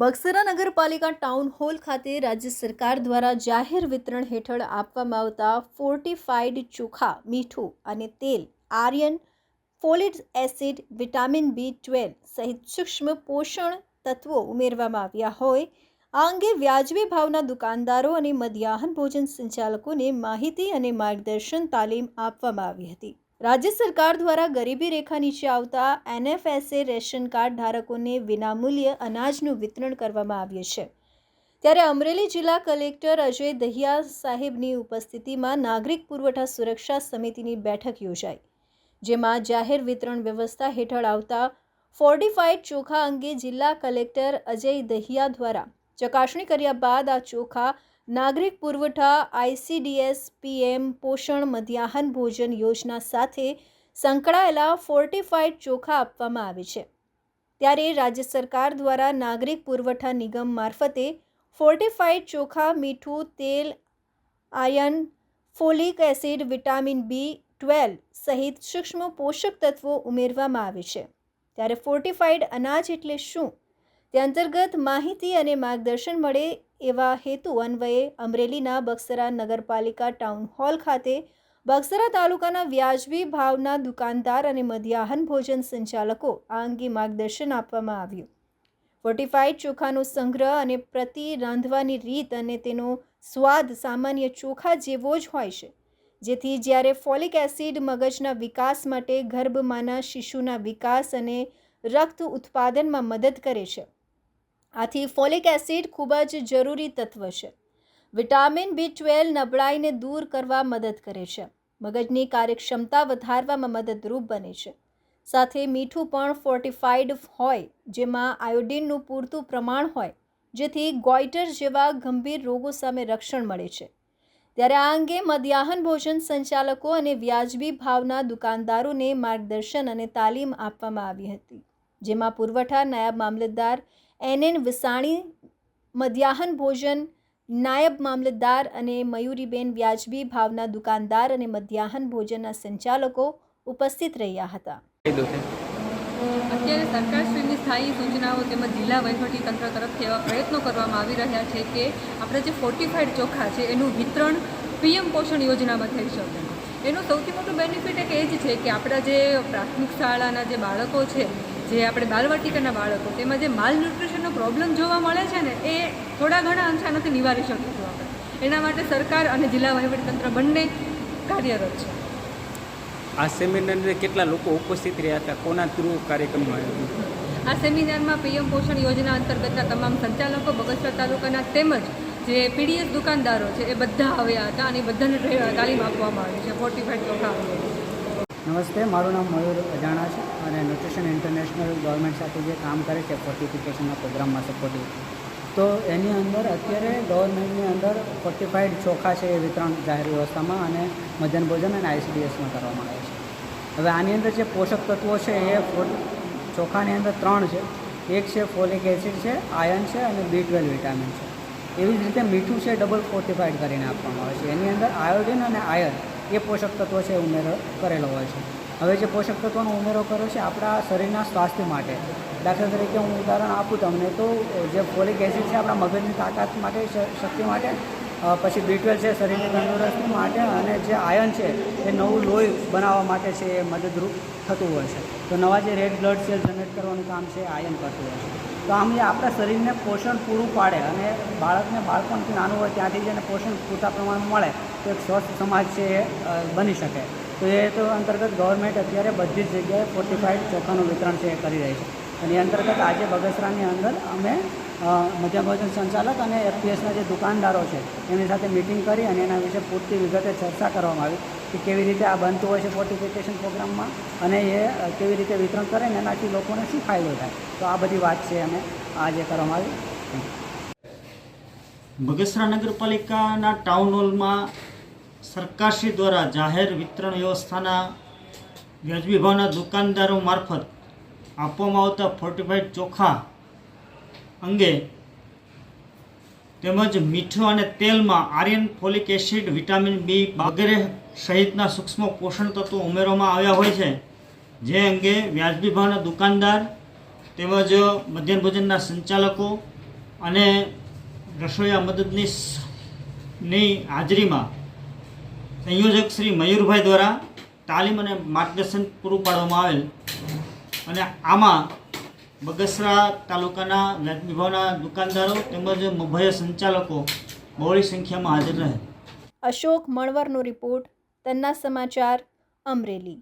બક્સરા નગરપાલિકા town hall ખાતે રાજ્ય સરકાર દ્વારા જાહેર વિતરણ હેઠળ આપવામાં આવતા ફોર્ટિફાઈડ ચોખા, મીઠું અને તેલ, iron, folic acid, vitamin B twelve સહિત સૂક્ષ્મ પોષણ તત્વો ઉમેરવામાં આવ્યા હોય. આ અંગે વ્યાજબી ભાવના દુકાનદારો અને મધ્યાહન ભોજન સંચાલકોને માહિતી અને માર્ગદર્શન તાલીમ આપવામાં આવી હતી. રાજ્ય સરકાર દ્વારા ગરીબી રેખા નીચે આવતા એનએફએસએ રેશન કાર્ડ ધારકોને વિનામૂલ્ય અનાજનું વિતરણ કરવામાં આવ્યું છે. ત્યારે અમરેલી જિલ્લા કલેક્ટર અજય દહિયા સાહેબની ઉપસ્થિતિમાં નાગરિક પુરવઠા સુરક્ષા સમિતિની બેઠક યોજાઈ, જેમાં જાહેર વિતરણ વ્યવસ્થા હેઠળ આવતા ફોર્ટિફાઈડ ચોખા અંગે જિલ્લા કલેક્ટર અજય દહિયા દ્વારા ચકાસણી કર્યા બાદ આ ચોખા નાગરિક પુરવઠા આઈસીડીએસ પીએમ પોષણ, મધ્યાહન ભોજન યોજના સાથે સંકળાયેલા ફોર્ટિફાઈડ ચોખા આપવામાં આવે છે. ત્યારે રાજ્ય સરકાર દ્વારા નાગરિક પુરવઠા નિગમ મારફતે ફોર્ટિફાઈડ ચોખા, મીઠું, તેલ, iron, folic acid, vitamin B twelve સહિત સૂક્ષ્મ પોષક તત્વો ઉમેરવામાં આવે છે. ત્યારે ફોર્ટિફાઈડ અનાજ એટલે શું? તે અંતર્ગત માહિતી અને માર્ગદર્શન મળે એવા હેતુ અન્વયે અમરેલીના બક્સરા નગરપાલિકા ટાઉન હોલ ખાતે બક્સરા તાલુકાના વ્યાજબી ભાવના દુકાનદાર અને મધ્યાહન ભોજન સંચાલકો આ અંગે માર્ગદર્શન આપવામાં આવ્યું. ફોર્ટિફાઈડ ચોખાનો સંગ્રહ અને પ્રતિ રાંધવાની રીત અને તેનો સ્વાદ સામાન્ય ચોખા જેવો જ હોય છે. જેથી જ્યારે ફોલિક એસિડ મગજના વિકાસ માટે ગર્ભમાંના શિશુના વિકાસ અને રક્ત ઉત્પાદનમાં મદદ કરે છે. આથી ફોલિક એસિડ ખૂબ જ જરૂરી તત્વ છે. વિટામિન બી ટ્વેલ્વ નબળાઈને દૂર કરવા મદદ કરે છે. મગજની કાર્યક્ષમતા વધારવામાં મદદરૂપ બને છે. સાથે મીઠું પણ ફોર્ટિફાઈડ હોય, જેમાં આયોડિનનું પૂરતું પ્રમાણ હોય, જેથી ગોઈટર જેવા ગંભીર રોગો સામે રક્ષણ મળે છે. ત્યારે આ અંગે મધ્યાહન ભોજન સંચાલકો અને વ્યાજબી ભાવના દુકાનદારોને માર્ગદર્શન અને તાલીમ આપવામાં આવી હતી. જેમાં પુરવઠા નાયબ મામલતદાર એન એન વિસાણી, મધ્યાહન ભોજન નાયબ મામલતદાર અને મયુરીબેન વ્યાજબી ભાવના દુકાનદાર અને મધ્યાહન ભોજનના સંચાલકો ઉપસ્થિત રહ્યા હતા. અત્યારે સરકારશ્રીની સ્થાયી સૂચનાઓ તેમજ જિલ્લા વહીવટી તંત્ર તરફથી એવા પ્રયત્નો કરવામાં આવી રહ્યા છે કે આપણે જે ફોર્ટિફાઈડ ચોખા છે એનું વિતરણ પીએમ પોષણ યોજનામાં થઈ શકે. એનું સૌથી મોટું બેનિફિટ એક એ જ છે કે આપણા જે પ્રાથમિક શાળાના જે બાળકો છે જે આપણે બાલવાટિકાના બાળકો તેમાં જે માલ ન્યુટ્રિશનનો પ્રોબ્લેમ જોવા મળે છે ને એ થોડા ઘણા અંશાનથી નિવારી શકીશું આપણે. એના માટે સરકાર અને જિલ્લા વહીવટીતંત્ર બંને કાર્યરત છે. આ સેમિનારને કેટલા લોકો ઉપસ્થિત રહ્યા હતા? કોના થ્રુ કાર્યક્રમ આવ્યો આ સેમિનારમાં પીએમ પોષણ યોજના અંતર્ગતના તમામ સંચાલકો બગસરા તાલુકાના તેમજ જે પીડીએસ દુકાનદારો છે એ બધા આવ્યા હતા અને બધાને તાલીમ આપવામાં આવી છે ફોર્ટિફાઈડ ચોખા. અંગે. નમસ્તે, મારું નામ મયુર અજાણા છે અને ન્યુટ્રિશન ઇન્ટરનેશનલ ગવર્મેન્ટ સાથે જે કામ કરે છે ફોર્ટિફિકેશનના પ્રોગ્રામમાં સપોર્ટિવ તો એની અંદર અત્યારે ગવર્મેન્ટની અંદર ફોર્ટિફાઈડ ચોખા છે એ વિતરણ જાહેર વ્યવસ્થામાં અને મધ્યાહન ભોજન અને આઈસીડીએસમાં કરવામાં આવે છે. હવે આની અંદર જે પોષક તત્વો છે, એ ચોખાની અંદર ત્રણ છે. એક છે ફોલિક એસિડ છે આયર્ન છે અને બી ટ્વેલ્વ વિટામિન છે. એવી જ રીતે મીઠું છે ડબલ ફોર્ટિફાઈડ કરીને આપવામાં આવે છે. એની અંદર આયોડિન અને આયર્ન એ પોષક તત્વો છે ઉમેરો કરેલો હોય છે. હવે જે પોષક તત્વોનો ઉમેરો કર્યો છે, આપણા શરીરના સ્વાસ્થ્ય માટે. દાખલા તરીકે હું ઉદાહરણ આપું તમને તો, જે ફોલિક એસિડ છે આપણા મગજની તાકાત માટે શક્તિ માટે પછી બી છે શરીરની તંદુરસ્તી માટે, અને જે આયન છે એ નવું લોહી બનાવવા માટે છે એ મદદરૂપ થતું હોય છે. તો નવા જે રેડ બ્લડ સેલ જનરેટ કરવાનું કામ છે એ આયર્ન કરતું હોય છે. તો આમ એ આપણા શરીરને પોષણ પૂરું પાડે અને બાળકને બાળપણથી નાનું હોય ત્યાંથી જ એને પોષણ પૂરતા પ્રમાણમાં મળે, તો એક સ્વસ્થ સમાજ છે એ બની શકે. તો એ તો અંતર્ગત ગવર્મેન્ટ અત્યારે બધી જ જગ્યાએ ફોર્ટિફાઈડ ચોખાનું વિતરણ છે એ કરી રહી છે. અને એ અંતર્ગત આજે બગસરાની અંદર અમે મધ્યમ મધ્ય ભોજન સંચાલક અને એફપીએસના જે દુકાનદારો છે એમની સાથે મિટિંગ કરી અને એના વિશે પૂરતી વિગતે ચર્ચા કરવામાં આવી. કે કેવી રીતે આ બનતું હોય છે ફોર્ટિફિકેશન પ્રોગ્રામમાં અને એ કેવી રીતે વિતરણ કરે ને એનાથી લોકોને શું ફાયદો થાય. તો આ બધી વાત છે અમે આજે કરવામાં આવી. બગસરા નગરપાલિકાના ટાઉન હોલમાં સરકારશ્રી દ્વારા જાહેર વિતરણ વ્યવસ્થાના વ્યાજબી ભાવના દુકાનદારો મારફત આપવામાં આવતા ફોર્ટિફાઈડ ચોખા અંગે તેમજ મીઠું અને તેલમાં iron folic acid, vitamin B વગેરે સહિતના સૂક્ષ્મ પોષણ તત્વો ઉમેરવામાં આવ્યા હોય છે, જે અંગે વ્યાજબી ભાવના દુકાનદાર તેમજ મધ્યાહન ભોજનના સંચાલકો અને રસોઈયા મદદનીશની હાજરીમાં સંયોજક શ્રી મયુરભાઈ દ્વારા તાલીમ અને માર્ગદર્શન પૂરું પાડવામાં આવેલ અને આમાં બગસરા તાલુકાના વ્યાજબી ભાવના દુકાનદારો તેમજ મભય સંચાલકો બહોળી સંખ્યામાં હાજર રહે. અશોક મણવરનો રિપોર્ટ તન્ના સમાચાર અમરેલી